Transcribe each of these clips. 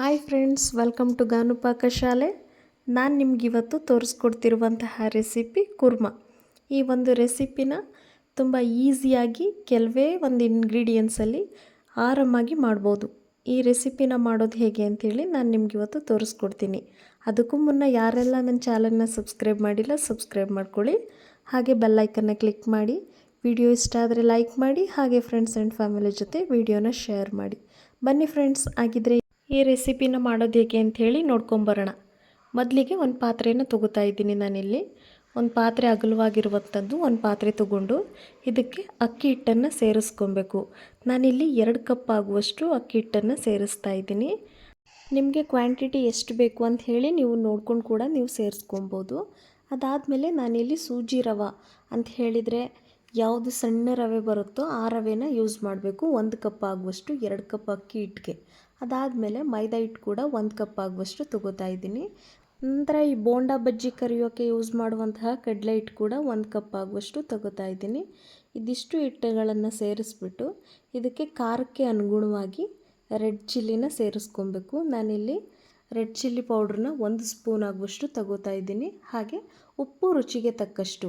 Hi friends welcome to Gaanu ಪಾಕಶಾಲೆ ನಾನು ನಿಮಗಿವತ್ತು ತೋರಿಸ್ಕೊಡ್ತಿರುವಂತಹ recipe Kurma. ಈ ಒಂದು ರೆಸಿಪಿನ ತುಂಬ ಈಸಿಯಾಗಿ ಕೆಲವೇ ಒಂದು ಇಂಗ್ರೀಡಿಯೆಂಟ್ಸಲ್ಲಿ ಆರಾಮಾಗಿ ಮಾಡ್ಬೋದು. ಈ ರೆಸಿಪಿನ ಮಾಡೋದು ಹೇಗೆ ಅಂತೇಳಿ ನಾನು ನಿಮಗಿವತ್ತು ತೋರಿಸ್ಕೊಡ್ತೀನಿ. ಅದಕ್ಕೂ ಮುನ್ನ ಯಾರೆಲ್ಲ ನನ್ನ ಚಾನಲ್ನ ಸಬ್ಸ್ಕ್ರೈಬ್ ಮಾಡಿಲ್ಲ ಸಬ್ಸ್ಕ್ರೈಬ್ ಮಾಡ್ಕೊಳ್ಳಿ. ಹಾಗೆ ಬೆಲ್ಲೈಕನ್ನ ಕ್ಲಿಕ್ ಮಾಡಿ ವಿಡಿಯೋ ಇಷ್ಟ ಆದರೆ ಲೈಕ್ ಮಾಡಿ, ಹಾಗೆ ಫ್ರೆಂಡ್ಸ್ ಆ್ಯಂಡ್ ಫ್ಯಾಮಿಲಿ ಜೊತೆ ವಿಡಿಯೋನ ಶೇರ್ ಮಾಡಿ. ಬನ್ನಿ ಫ್ರೆಂಡ್ಸ್ ಆಗಿದ್ರೆ ಈ ರೆಸಿಪಿನ ಮಾಡೋದು ಹೇಗೆ ಅಂಥೇಳಿ ನೋಡ್ಕೊಂಬರೋಣ. ಮೊದಲಿಗೆ ಒಂದು ಪಾತ್ರೆಯನ್ನು ತೊಗೋತಾ ಇದ್ದೀನಿ ನಾನಿಲ್ಲಿ. ಒಂದು ಪಾತ್ರೆ ಅಗಲವಾಗಿರುವಂಥದ್ದು ಒಂದು ಪಾತ್ರೆ ತೊಗೊಂಡು ಇದಕ್ಕೆ ಅಕ್ಕಿ ಹಿಟ್ಟನ್ನು ಸೇರಿಸ್ಕೊಬೇಕು. ನಾನಿಲ್ಲಿ ಎರಡು ಕಪ್ ಆಗುವಷ್ಟು ಅಕ್ಕಿ ಹಿಟ್ಟನ್ನು ಸೇರಿಸ್ತಾ ಇದ್ದೀನಿ. ನಿಮಗೆ ಕ್ವಾಂಟಿಟಿ ಎಷ್ಟು ಬೇಕು ಅಂತ ಹೇಳಿ ನೀವು ನೋಡ್ಕೊಂಡು ಕೂಡ ನೀವು ಸೇರಿಸ್ಕೊಬೋದು. ಅದಾದಮೇಲೆ ನಾನಿಲ್ಲಿ ಸೂಜಿ ರವೆ ಅಂತ ಹೇಳಿದರೆ ಯಾವುದು ಸಣ್ಣ ರವೆ ಬರುತ್ತೋ ಆ ರವೆನ ಯೂಸ್ ಮಾಡಬೇಕು. ಒಂದು ಕಪ್ ಆಗುವಷ್ಟು ಎರಡು ಕಪ್ ಅಕ್ಕಿ ಹಿಟ್ಟಿಗೆ. ಅದಾದಮೇಲೆ ಮೈದಾ ಹಿಟ್ಟು ಕೂಡ ಒಂದು ಕಪ್ ಆಗುವಷ್ಟು ತೊಗೋತಾ ಇದ್ದೀನಿ. ನಂತರ ಈ ಬೋಂಡಾ ಬಜ್ಜಿ ಕರಿಯೋಕ್ಕೆ ಯೂಸ್ ಮಾಡುವಂತಹ ಕಡಲೆ ಹಿಟ್ಟು ಕೂಡ ಒಂದು ಕಪ್ ಆಗುವಷ್ಟು ತಗೋತಾ ಇದ್ದೀನಿ. ಇದಿಷ್ಟು ಹಿಟ್ಟುಗಳನ್ನು ಸೇರಿಸ್ಬಿಟ್ಟು ಇದಕ್ಕೆ ಖಾರಕ್ಕೆ ಅನುಗುಣವಾಗಿ ರೆಡ್ ಚಿಲ್ಲಿನ ಸೇರಿಸ್ಕೊಬೇಕು. ನಾನಿಲ್ಲಿ ರೆಡ್ ಚಿಲ್ಲಿ ಪೌಡ್ರನ್ನ ಒಂದು ಸ್ಪೂನ್ ಆಗುವಷ್ಟು ತಗೋತಾ ಇದ್ದೀನಿ. ಹಾಗೆ ಉಪ್ಪು ರುಚಿಗೆ ತಕ್ಕಷ್ಟು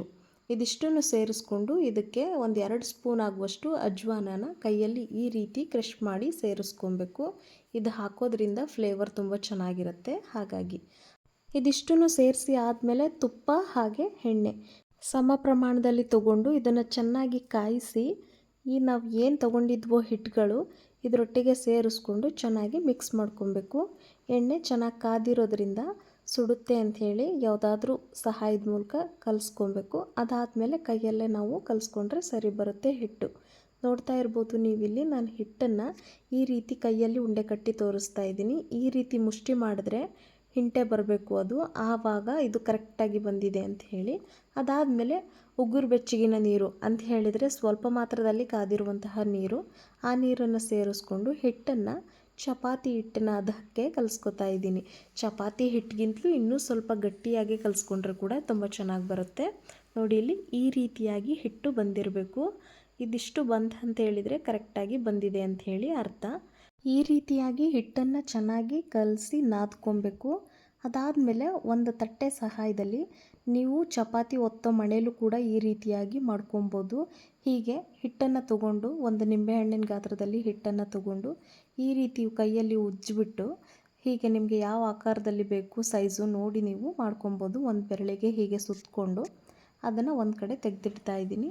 ಇದಿಷ್ಟನ್ನು ಸೇರಿಸ್ಕೊಂಡು ಇದಕ್ಕೆ ಒಂದು ಎರಡು ಸ್ಪೂನ್ ಆಗುವಷ್ಟು ಅಜ್ವಾನನ ಕೈಯಲ್ಲಿ ಈ ರೀತಿ ಕ್ರಷ್ ಮಾಡಿ ಸೇರಿಸ್ಕೊಬೇಕು. ಇದು ಹಾಕೋದ್ರಿಂದ ಫ್ಲೇವರ್ ತುಂಬ ಚೆನ್ನಾಗಿರುತ್ತೆ. ಹಾಗಾಗಿ ಇದಿಷ್ಟನ್ನು ಸೇರಿಸಿ ಆದಮೇಲೆ ತುಪ್ಪ ಹಾಗೆ ಎಣ್ಣೆ ಸಮ ಪ್ರಮಾಣದಲ್ಲಿ ತಗೊಂಡು ಇದನ್ನು ಚೆನ್ನಾಗಿ ಕಾಯಿಸಿ ಈ ನಾವು ಏನು ತೊಗೊಂಡಿದ್ವೋ ಹಿಟ್ಟುಗಳು ಇದರೊಟ್ಟಿಗೆ ಸೇರಿಸ್ಕೊಂಡು ಚೆನ್ನಾಗಿ ಮಿಕ್ಸ್ ಮಾಡ್ಕೊಬೇಕು. ಎಣ್ಣೆ ಚೆನ್ನಾಗಿ ಕಾದಿರೋದ್ರಿಂದ ಸುಡುತ್ತೆ ಅಂಥೇಳಿ ಯಾವುದಾದ್ರೂ ಸಹಾಯದ ಮೂಲಕ ಕಲಿಸ್ಕೊಬೇಕು. ಅದಾದಮೇಲೆ ಕೈಯಲ್ಲೇ ನಾವು ಕಲಿಸ್ಕೊಂಡ್ರೆ ಸರಿ ಬರುತ್ತೆ ಹಿಟ್ಟು. ನೋಡ್ತಾ ಇರ್ಬೋದು ನೀವಿಲ್ಲಿ ನಾನು ಹಿಟ್ಟನ್ನು ಈ ರೀತಿ ಕೈಯಲ್ಲಿ ಉಂಡೆ ಕಟ್ಟಿ ತೋರಿಸ್ತಾ ಇದ್ದೀನಿ. ಈ ರೀತಿ ಮುಷ್ಟಿ ಮಾಡಿದ್ರೆ ಹಿಂಟೆ ಬರಬೇಕು ಅದು. ಆವಾಗ ಇದು ಕರೆಕ್ಟಾಗಿ ಬಂದಿದೆ ಅಂತ ಹೇಳಿ. ಅದಾದಮೇಲೆ ಉಗುರು ಬೆಚ್ಚಗಿನ ನೀರು ಅಂತ ಹೇಳಿದರೆ ಸ್ವಲ್ಪ ಮಾತ್ರದಲ್ಲಿ ಕಾದಿರುವಂತಹ ನೀರು. ಆ ನೀರನ್ನು ಸೇರಿಸ್ಕೊಂಡು ಹಿಟ್ಟನ್ನು ಚಪಾತಿ ಹಿಟ್ಟನ್ನ ಅದಕ್ಕೆ ಕಲಿಸ್ಕೊತಾ ಇದ್ದೀನಿ. ಚಪಾತಿ ಹಿಟ್ಟಿಗಿಂತಲೂ ಇನ್ನೂ ಸ್ವಲ್ಪ ಗಟ್ಟಿಯಾಗಿ ಕಲಿಸ್ಕೊಂಡ್ರೆ ಕೂಡ ತುಂಬ ಚೆನ್ನಾಗಿ ಬರುತ್ತೆ. ನೋಡಿ ಇಲ್ಲಿ ಈ ರೀತಿಯಾಗಿ ಹಿಟ್ಟು ಬಂದಿರಬೇಕು. ಇದಿಷ್ಟು ಬಂತ ಅಂತ ಹೇಳಿದರೆ ಕರೆಕ್ಟಾಗಿ ಬಂದಿದೆ ಅಂತ ಹೇಳಿ ಅರ್ಥ. ಈ ರೀತಿಯಾಗಿ ಹಿಟ್ಟನ್ನು ಚೆನ್ನಾಗಿ ಕಲಸಿ ನಾದ್ಕೊಬೇಕು. ಅದಾದಮೇಲೆ ಒಂದು ತಟ್ಟೆ ಸಹಾಯದಲ್ಲಿ ನೀವು ಚಪಾತಿ ಒತ್ತೋ ಮಣೆಯಲ್ಲೂ ಕೂಡ ಈ ರೀತಿಯಾಗಿ ಮಾಡ್ಕೊಬೋದು. ಹೀಗೆ ಹಿಟ್ಟನ್ನು ತಗೊಂಡು ಒಂದು ನಿಂಬೆಹಣ್ಣಿನ ಗಾತ್ರದಲ್ಲಿ ಹಿಟ್ಟನ್ನು ತಗೊಂಡು ಈ ರೀತಿ ಕೈಯಲ್ಲಿ ಉಜ್ಜಿಬಿಟ್ಟು ಹೀಗೆ ನಿಮಗೆ ಯಾವ ಆಕಾರದಲ್ಲಿ ಬೇಕು ಸೈಜು ನೋಡಿ ನೀವು ಮಾಡ್ಕೊಬೋದು. ಒಂದು ಬೆರಳಿಗೆ ಹೀಗೆ ಸುತ್ತಕೊಂಡು ಅದನ್ನು ಒಂದು ಕಡೆ ತೆಗೆದಿಡ್ತಾ ಇದ್ದೀನಿ.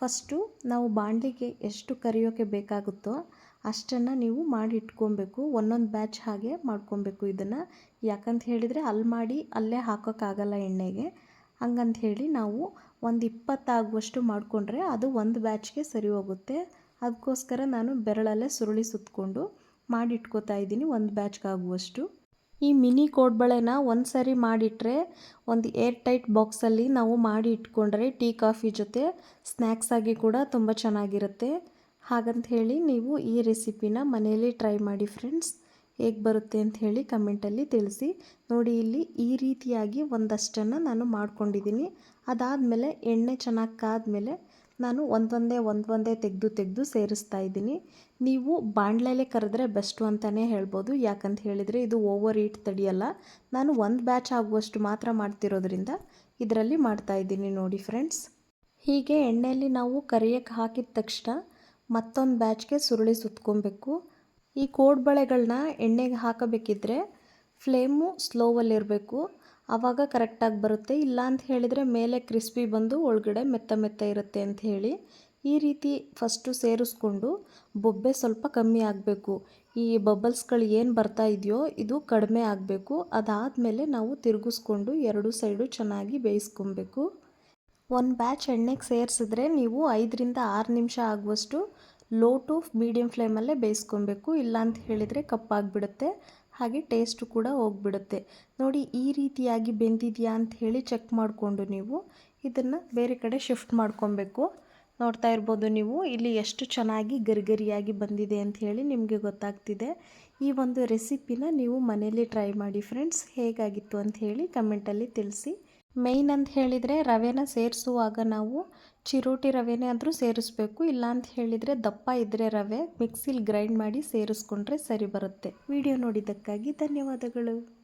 ಫಸ್ಟು ನಾವು ಬಾಣಲಿಗೆ ಎಷ್ಟು ಕರಿಯೋಕೆ ಬೇಕಾಗುತ್ತೋ ಅಷ್ಟನ್ನು ನೀವು ಮಾಡಿ ಇಟ್ಕೊಬೇಕು ಒಂದೊಂದು ಬ್ಯಾಚ್ ಹಾಗೆ ಮಾಡ್ಕೊಬೇಕು ಇದನ್ನು. ಯಾಕಂತ ಹೇಳಿದರೆ ಅಲ್ಲಿ ಮಾಡಿ ಅಲ್ಲೇ ಹಾಕೋಕ್ಕಾಗಲ್ಲ ಎಣ್ಣೆಗೆ. ಹಂಗಂತ ಹೇಳಿ ನಾವು ಒಂದು ಇಪ್ಪತ್ತಾಗುವಷ್ಟು ಮಾಡಿಕೊಂಡ್ರೆ ಅದು ಒಂದು ಬ್ಯಾಚ್ಗೆ ಸರಿ ಹೋಗುತ್ತೆ. ಅದಕ್ಕೋಸ್ಕರ ನಾನು ಬೆರಳಲ್ಲೇ ಸುರುಳಿ ಸುತ್ತಕೊಂಡು ಮಾಡಿಟ್ಕೋತಾ ಇದ್ದೀನಿ ಒಂದು ಬ್ಯಾಚ್ಗಾಗುವಷ್ಟು. ಈ ಮಿನಿ ಕೋಡ್ಬಳೆನ ಒಂದು ಸರಿ ಮಾಡಿಟ್ರೆ ಒಂದು ಏರ್ ಟೈಟ್ ಬಾಕ್ಸಲ್ಲಿ ನಾವು ಮಾಡಿ ಇಟ್ಕೊಂಡ್ರೆ ಟೀ ಕಾಫಿ ಜೊತೆ ಸ್ನ್ಯಾಕ್ಸ್ ಆಗಿ ಕೂಡ ತುಂಬ ಚೆನ್ನಾಗಿರುತ್ತೆ. ಹಾಗಂತ ಹೇಳಿ ನೀವು ಈ ರೆಸಿಪಿನ ಮನೆಯಲ್ಲಿ ಟ್ರೈ ಮಾಡಿ ಫ್ರೆಂಡ್ಸ್. ಹೇಗೆ ಬರುತ್ತೆ ಅಂತ ಹೇಳಿ ಕಮೆಂಟಲ್ಲಿ ತಿಳಿಸಿ. ನೋಡಿ, ಇಲ್ಲಿ ಈ ರೀತಿಯಾಗಿ ಒಂದಷ್ಟನ್ನು ನಾನು ಮಾಡ್ಕೊಂಡಿದ್ದೀನಿ. ಅದಾದಮೇಲೆ ಎಣ್ಣೆ ಚೆನ್ನಾಗಿ ಕಾದಮೇಲೆ ನಾನು ಒಂದೊಂದೇ ಒಂದೊಂದೇ ತೆಗೆದು ತೆಗೆದು ಸೇರಿಸ್ತಾ ಇದ್ದೀನಿ. ನೀವು ಬಾಣಲೆಲೆ ಕರೆದ್ರೆ ಬೆಸ್ಟು ಅಂತಲೇ ಹೇಳ್ಬೋದು. ಯಾಕಂತ ಹೇಳಿದರೆ ಇದು ಓವರ್ ಈಟ್ ತಡೆಯಲ್ಲ ನಾನು ಒಂದು ಬ್ಯಾಚ್ ಆಗುವಷ್ಟು ಮಾತ್ರ ಮಾಡ್ತಿರೋದ್ರಿಂದ ಇದರಲ್ಲಿ ಮಾಡ್ತಾ ಇದ್ದೀನಿ ನೋಡಿ ಫ್ರೆಂಡ್ಸ್. ಹೀಗೆ ಎಣ್ಣೆಯಲ್ಲಿ ನಾವು ಕರಿಯಕ್ಕೆ ಹಾಕಿದ ತಕ್ಷಣ ಮತ್ತೊಂದು ಬ್ಯಾಚ್ಗೆ ಸುರುಳಿ ಸುತ್ಕೊಬೇಕು. ಈ ಕೋಡ್ಬಳೆಗಳನ್ನ ಎಣ್ಣೆಗೆ ಹಾಕಬೇಕಿದ್ರೆ ಫ್ಲೇಮು ಸ್ಲೋವಲ್ಲಿರಬೇಕು. ಆವಾಗ ಕರೆಕ್ಟಾಗಿ ಬರುತ್ತೆ. ಇಲ್ಲ ಅಂತ ಹೇಳಿದರೆ ಮೇಲೆ ಕ್ರಿಸ್ಪಿ ಬಂದು ಒಳಗಡೆ ಮೆತ್ತ ಮೆತ್ತ ಇರುತ್ತೆ ಅಂತ ಹೇಳಿ ಈ ರೀತಿ ಫಸ್ಟು ಸೇರಿಸ್ಕೊಂಡು ಬೊಬ್ಬೆ ಸ್ವಲ್ಪ ಕಮ್ಮಿ ಆಗಬೇಕು. ಈ ಬಬಲ್ಸ್ಗಳು ಏನು ಬರ್ತಾ ಇದೆಯೋ ಇದು ಕಡಿಮೆ ಆಗಬೇಕು. ಅದಾದಮೇಲೆ ನಾವು ತಿರುಗಿಸ್ಕೊಂಡು ಎರಡು ಸೈಡು ಚೆನ್ನಾಗಿ ಬೇಯಿಸ್ಕೊಬೇಕು. ಒಂದು ಬ್ಯಾಚ್ ಎಣ್ಣೆಗೆ ಸೇರಿಸಿದ್ರೆ ನೀವು ಐದರಿಂದ ಆರು ನಿಮಿಷ ಆಗುವಷ್ಟು ಲೋ ಟು ಮೀಡಿಯಮ್ ಫ್ಲೇಮಲ್ಲೇ ಬೇಯಿಸ್ಕೊಬೇಕು. ಇಲ್ಲ ಅಂತ ಹೇಳಿದರೆ ಕಪ್ಪಾಗಿಬಿಡುತ್ತೆ. ಹಾಗೆ ಟೇಸ್ಟು ಕೂಡ ಹೋಗ್ಬಿಡುತ್ತೆ. ನೋಡಿ, ಈ ರೀತಿಯಾಗಿ ಬೆಂದಿದೆಯಾ ಅಂತ ಹೇಳಿ ಚೆಕ್ ಮಾಡಿಕೊಂಡು ನೀವು ಇದನ್ನು ಬೇರೆ ಕಡೆ ಶಿಫ್ಟ್ ಮಾಡ್ಕೊಬೇಕು. ನೋಡ್ತಾ ಇರ್ಬೋದು ನೀವು, ಇಲ್ಲಿ ಎಷ್ಟು ಚೆನ್ನಾಗಿ ಗರಿಗರಿಯಾಗಿ ಬಂದಿದೆ ಅಂತ ಹೇಳಿ ನಿಮಗೆ ಗೊತ್ತಾಗ್ತಿದೆ. ಈ ಒಂದು ರೆಸಿಪಿನ ನೀವು ಮನೆಯಲ್ಲಿ ಟ್ರೈ ಮಾಡಿ ಫ್ರೆಂಡ್ಸ್ ಹೇಗಾಗಿತ್ತು ಅಂತ ಹೇಳಿ ಕಮೆಂಟಲ್ಲಿ ತಿಳಿಸಿ. ಮೇಯ್ನ್ ಅಂತ ಹೇಳಿದರೆ ರವೆನ ಸೇರಿಸುವಾಗ ನಾವು ಚಿರೋಟಿ ರವೆನೇ ಆದರೂ ಸೇರಿಸ್ಬೇಕು. ಇಲ್ಲ ಅಂತ ಹೇಳಿದರೆ ದಪ್ಪ ಇದ್ದರೆ ರವೆ ಮಿಕ್ಸಿಲಿ ಗ್ರೈಂಡ್ ಮಾಡಿ ಸೇರಿಸ್ಕೊಂಡ್ರೆ ಸರಿ ಬರುತ್ತೆ. ವಿಡಿಯೋ ನೋಡಿದ್ದಕ್ಕಾಗಿ ಧನ್ಯವಾದಗಳು.